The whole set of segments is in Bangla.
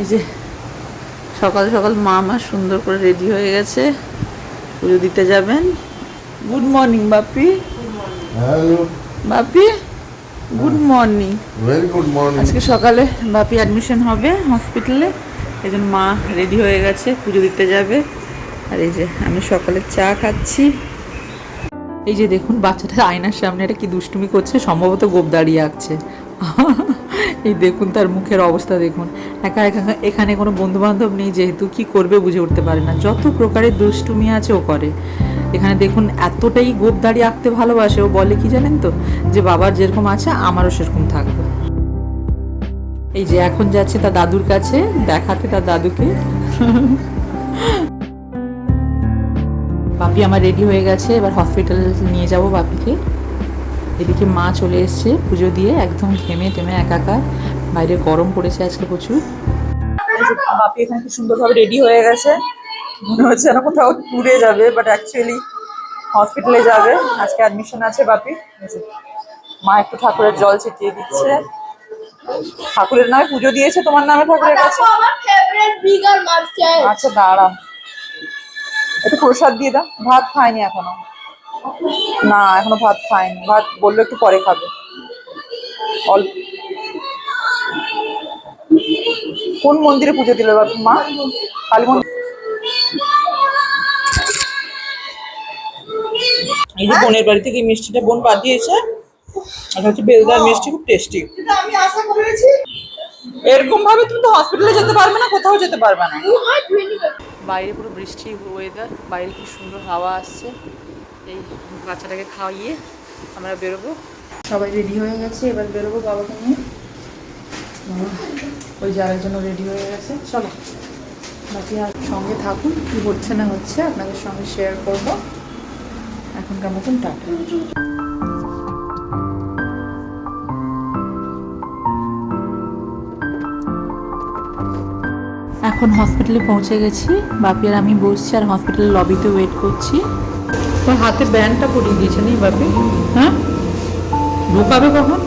এই যে সকাল সকাল মা আমার সুন্দর করে রেডি হয়ে গেছে। পুজো দিতে যাবেন। গুড মর্নিং বাপি বাপি good morning very good morning আজকে সকালে বাপি অ্যাডমিশন হবে হসপিটালে এই জন্য মা রেডি হয়ে গেছে পুজো দিতে যাবে। আর এই যে আমি সকালে চা খাচ্ছি। এই যে দেখুন বাচ্চাটা আয়নার সামনে এটা কি দুষ্টুমি করছে সম্ভবত গোপ দাঁড়িয়ে আঁকছে। এই দেখুন, তার মুখের অবস্থা দেখুন। একা একা এখানে কোনো বন্ধু বান্ধব নেই, যেহেতু কি করবে বুঝে উঠতে পারে না। যত প্রকারের দুষ্টুমি আছে ও করে। এখানে দেখুন, এতটাই গোপ দাঁড়িয়ে আঁকতে ভালোবাসে। ও বলে কি জানেন তো? যে বাবার যেরকম আছে, আমারও সেরকম থাকবে। এই যে এখন যাচ্ছে তার দাদুর কাছে, দেখাতে তার দাদুকে। বাপি আমার রেডি হয়ে গেছে, এবার হসপিটাল নিয়ে যাব বাপিকে। এদিকে মা চলে এসছে পুজো দিয়ে একদম ঘেমে টেমে একাকার। বাইরে গরম পড়েছে আজকে প্রচুর। বাপি এখানে খুব সুন্দরভাবে রেডি হয়ে গেছে। মনে হচ্ছে না কোথাও ট্যুরে যাবে বাট অ্যাকচুয়ালি হসপিটালে যাবে। আজকে অ্যাডমিশন আছে বাপি। মা একটু ঠাকুরের জল ছিটিয়ে দিচ্ছে। ঠাকুরের নামে পুজো দিয়েছে তোমার নামে ঠাকুরের কাছে? আচ্ছা দাঁড়া। একটু প্রসাদ দিয়ে দাও। ভাত খায়নি এখনও। না এখনও ভাত খায়নি ভাত বলল একটু পরে খাবে। অল্প কোন মন্দিরে পুজো দিল বাপু মা? কালী মন্দির এই যে বোনের বাড়ি থেকে মিষ্টিটা বোন পাঠিয়েছে। এটা হচ্ছে বেলদার মিষ্টি খুব টেস্টি আমি আশা এরকম ভাবে তুমি তো হসপিটালে যেতে পারবে না কোথাও যেতে পারবে না. বাইরে পুরো বৃষ্টি ওয়েদার বাইরে কি সুন্দর হাওয়া আসছে। এই বাচ্চাটাকে খাইয়ে আমরা বেরোবো। সবাই রেডি হয়ে গেছে, এবার বেরোবো বাবাকে নিয়ে। ওই যাওয়ার জন্য রেডি হয়ে গেছে। চলো, বাকি আর সঙ্গে থাকুন, কি হচ্ছে না হচ্ছে আপনাদের সঙ্গে শেয়ার করব। এখনকার মতন টাটা। এখন হসপিটালে পৌঁছে গেছি। বাপি আর আমি বসছি আর হসপিটালের লবিতে ওয়েট করছি। তোর হাতে ব্যান্ডটা পরিয়ে দিয়েছে নি বাপি? হ্যাঁ? ঢোকাবে কখন?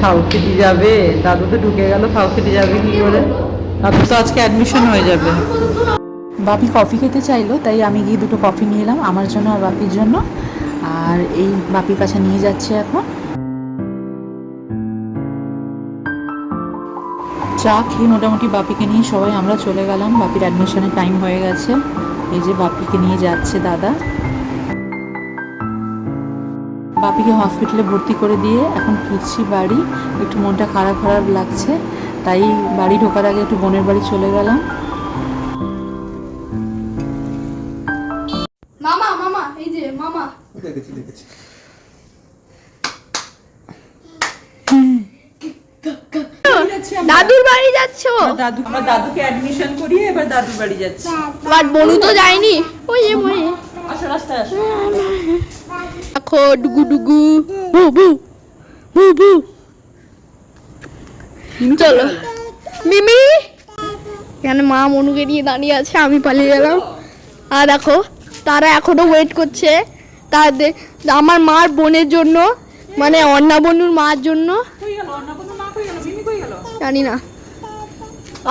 সাউথ যাবে। দাদু তো ঢুকে গেল সাউথ যাবে কি করে? দাদু তো আজকে অ্যাডমিশন হয়ে যাবে। বাপি কফি খেতে চাইলো, তাই আমি গিয়ে দুটো কফি নিয়ে এলাম, আমার জন্য আর বাপির জন্য। আর এই বাপির কাছে নিয়ে যাচ্ছে এখন। চা খেয়ে মোটামুটি বাপিকে নিয়ে সবাই আমরা চলে গেলাম। বাপির অ্যাডমিশনের টাইম হয়ে গেছে। এই যে বাপিকে নিয়ে যাচ্ছে দাদা। বাপিকে হসপিটালে ভর্তি করে দিয়ে এখন ফিরছি বাড়ি। একটু মনটা খারাপ খারাপ লাগছে তাই বাড়ি ঢোকার আগে একটু বোনের বাড়ি চলে গেলাম। মামা মামা এই যে মামা। দেখেছি দেখেছি। দাদুর বাড়ি যাচ্ছ? দাদু আমরা দাদুকে অ্যাডমিশন করিয়ে এবার দাদুর বাড়ি যাচ্ছি। বাট বনু তো যায়নি? ওই যে ওই আসো রাস্তায় আসো। দেখো ডুগু ডুগু। বু বু বু বু। চলো। মিমি? এখানে মা মনুকে নিয়ে দাঁড়িয়ে আছে? আমি পালিয়ে গেলাম। আর দেখো তারা এখনও ওয়েট করছে। তাদের আমার মার বোনের জন্য মানে অন্না বনুর মার জন্য কই গেল অন্য কোনো মা কই গেল মিমি কই গেল জানি না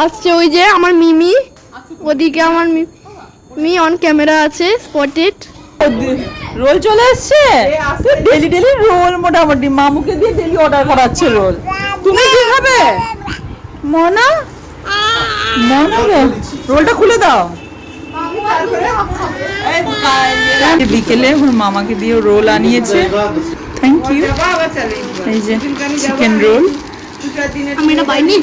আসছে ওই যে আমার মিমি ওদিকে আমার মিমি অন ক্যামেরা আছে স্পটেড রোল চলে এসছে? ডেলি ডেলি রোল মোটামুটি মামুকে দিয়ে ডেলি অর্ডার করাচ্ছে রোল। তুমি কি খাবে? মনা? মনা রে রোলটা খুলে দাও। বিকেলে ওর মামাকে দিয়ে রোল আনিয়েছে। থ্যাংক ইউ এই যে চিকেন রোল আমি এটা পাইনি।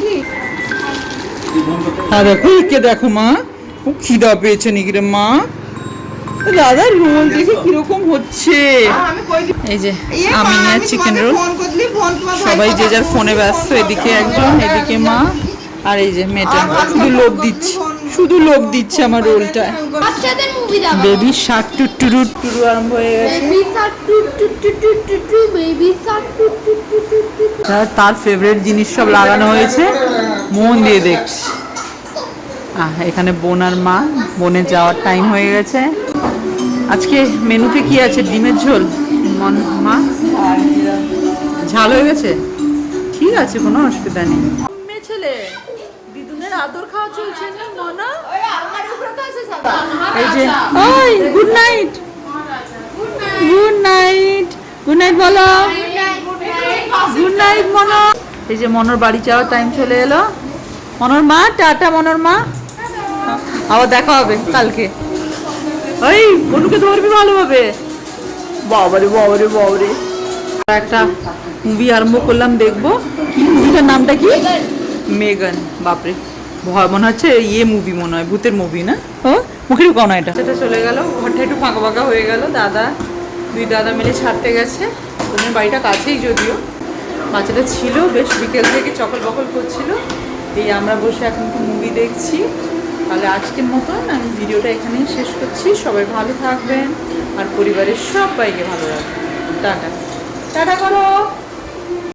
দেখো একে দেখো মা? ও খিদা পেয়েছে নাকি রে মা? দাদা রোল দেখে কীরকম হচ্ছে। এই যে আমি নিয়ে চিকেন রোল সবাই যে যার ফোনে ব্যস্ত এদিকে একজন এদিকে মা। আর এই যে মেয়েটা শুধু লোভ দিচ্ছে। শুধু লোক দিচ্ছে আমার রোলটা বেবি শার্ট টুটুরু টুরু আরম্ভ হয়ে গেছে টু টু টু টু টু টু টু টু টু টু টু তার- তার ফেভারিট জিনিস সব লাগানো হয়েছে মন দিয়ে দেখছি আহ এখানে বোন আর মা বোনের যাওয়ার টাইম হয়ে গেছে আজকে মেনুতে কি আছে ডিমের ঝোল মন মা ঝাল হয়ে গেছে ঠিক আছে কোনো অসুবিধা নেই দিদুনের আদর খাওয়া চলছে না মনা? এই যে ওই good night good night good night বলো। গুড নাইট মনো। এই যে মনোর বাড়ি যাওয়ার টাইম চলে এলো। মনোর মা টাটা মনোর মা। আবার দেখা হবে কালকে। ওই বনুকে ধরবি ভালোভাবে। বাবারে বাবারে বাবারে। একটা মুভি আরম্ভ করলাম দেখব। কি মুভিটার নামটা কি? মেগান বাপরে। মনে হচ্ছে ইয়ে মুভি মনে হয় ভূতের মুভি না? ও মুখের কোন এটা। সেটা চলে গেল ঘরটা একটু ফাঁকা ফাঁকা হয়ে গেল দাদা দুই দাদা মিলে ছাড়তে গেছে। ওদের বাড়িটা কাছেই যদিও। বাচ্চাটা ছিল বেশ বিকেল থেকে চকল বকল করছিল। এই আমরা বসে এখন মুভি দেখছি। তাহলে আজকের মতন আমি ভিডিওটা এখানেই শেষ করছি। সবাই ভালো থাকবেন আর পরিবারের সবাইকে ভালো রাখবেন। টাটা। টাটা করো।